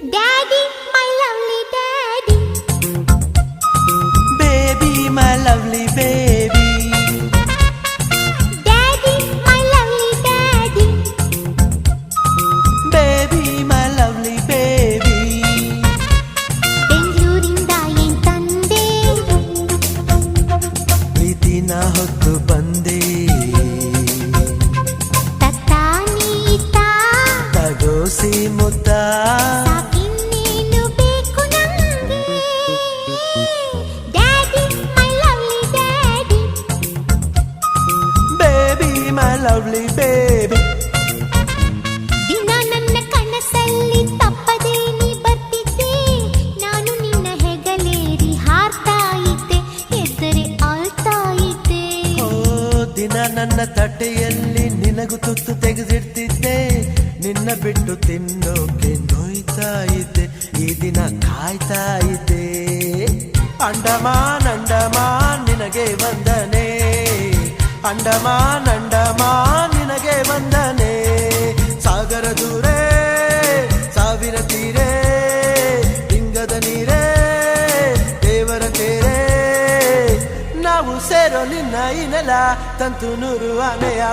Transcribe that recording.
Daddy, my lovely daddy. Baby my lovely baby Daddy, my lovely daddy. Baby my lovely baby ಬೆಂಗಳೂರಿಂದ ಏನ್ ತಂದೆ ಪ್ರೀತಿನ ಹೊತ್ತು ಬಂದೆ ತತ್ತ ನೀತ ತಗೋಸಿ ಮುದ್ದ ಬೇಬಿ baby. ದಿನ ನನ್ನ ಕನಸಲ್ಲಿ ತಪ್ಪದೇ ನೀ ಬರ್ತಿದ್ದೆ. ನಾನು ನಿನ್ನ ಹೆಗಲೇರಿ ಹಾರ್ತಾ ಇದ್ದೆ. ಹೆಸರೇ ಆಳ್ತಾ ಇದ್ದೆ. ಓ ದಿನ ನನ್ನ ತಟ್ಟೆಯಲ್ಲಿ ನಿನಗೂ ತುತ್ತು ತೆಗೆದಿಡ್ತಿದ್ದೆ. ನಿನ್ನ ಬಿಟ್ಟು ತಿನ್ನೋಕೆ ನೋಯ್ತಾ ಇದ್ದೆ. ಈ ದಿನ ಕಾಯ್ತಾ ಇದ್ದೆ. ಅಂಡಮಾನ್ ಅಂಡಮಾನ್ ನಿನಗೆ ವಂದನೆ. ಅಂಡಮಾನ್ ಅಂಡಮಾನ್ ನಿನಗೆ ವಂದನೆ. ಸಾಗರ ದೂರೇ ಸಾವಿರ ತೀರೇ, ಲಿಂಗದ ನೀರೇ, ದೇವರ ತೇರೇ. ನಾವು ಸೇರೋ ನಿನ್ನ ಈ ನೆಲ, ತಂತು ನೂರು ಆನೆಯ